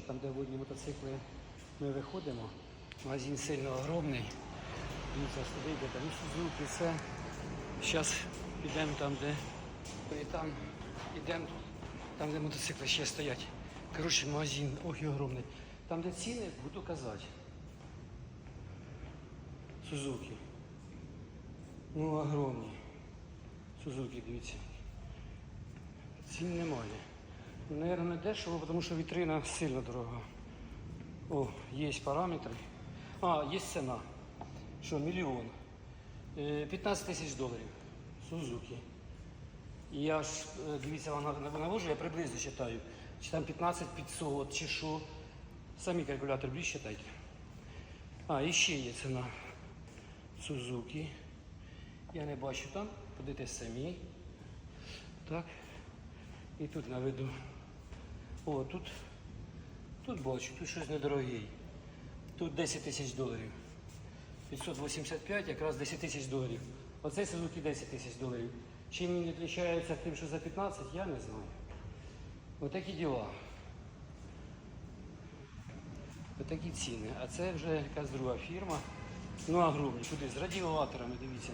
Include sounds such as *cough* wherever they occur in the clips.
Там, де водні мотоцикли, ми виходимо. Магазин сильно огромний. Дивіться, там і Сузуки, все. Зараз підемо там, де і там йдемо, там, де мотоцикли ще стоять. Коротше, магазин, ох і огромний. Там, де ціни, буду казати. Сузуки. Ну, огромні. Сузуки, дивіться. Цін немає. Наверное, не дешево, тому що вітрина сильно дорога. О, є параметри. А, є ціна. Що, мільйон. Е, 15 тисяч доларів. Сузуки. Я ж, е, дивіться, вона навожу, я приблизно вважаю. Чи там 15 500, чи що. Самі калькулятор більше считайте. А, і ще є ціна. Сузуки. Я не бачу там. Подивитесь самі. Так. І тут наведу. О, тут, тут бачу, тут щось недорогий. Тут 10 тисяч доларів. 585, якраз 10 тисяч доларів. Оцей Suzuki 10 тисяч доларів. Чим він відрізняється тим, що за 15, я не знаю. Отакі діла. Отакі ціни. А це вже якась друга фірма. Ну, огромні, куди? З радіаторами, дивіться.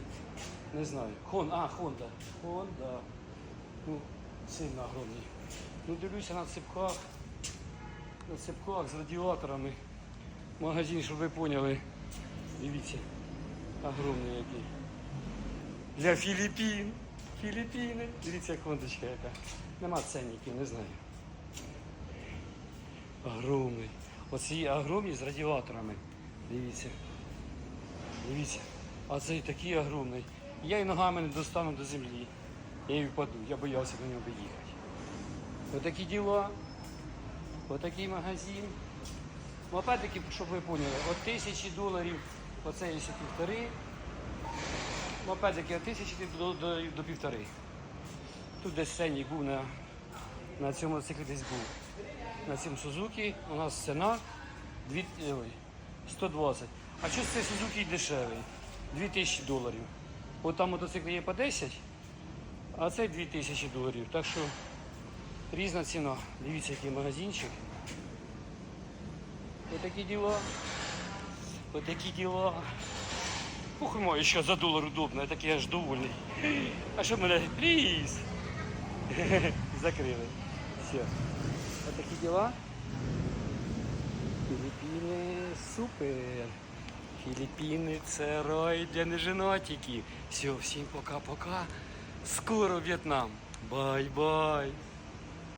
Не знаю. Хон, а, Honda. Honda. Ну, сильно огромний. Ну, дивлюся на цепках. На цепках з радіаторами. Магазин, щоб ви поняли. Дивіться. Огромний який. Для Філіппін. Філіппіни. Дивіться, як кондочка яка. Нема ценників, не знаю. Огромний. Оці огромні з радіаторами. Дивіться. Дивіться. А цей такий огромний. Я і ногами не достану до землі. Я і впаду, я боявся до нього доїхати. Отакі діла, отакий магазин. Ну, опять-таки, щоб ви поняли, от тисячі доларів, оце є ще півтори. Ну, опять-таки, от тисячі до, до, до півтори. Тут десь ценник був на, на цьому циклі десь був. На цьому Сузуки у нас ціна 2, ой, 120. А що цей Сузуки дешевий? 2000 доларів. От там мотоцикли є по 10, а цей 2000 доларів. Так що різна ціна. Дивіться, який магазинчик. Отакі діла. Отакі діла. Ух, мой, ще за долар удобно, я такий аж довольний. А що мене? Пліз! *laughs* Закрили. Все. Отакі діла. Філіппіни супер. Філіппіни це рай для неженатиків. Все, всім пока-пока. Скоро В'єтнам. Бай-бай.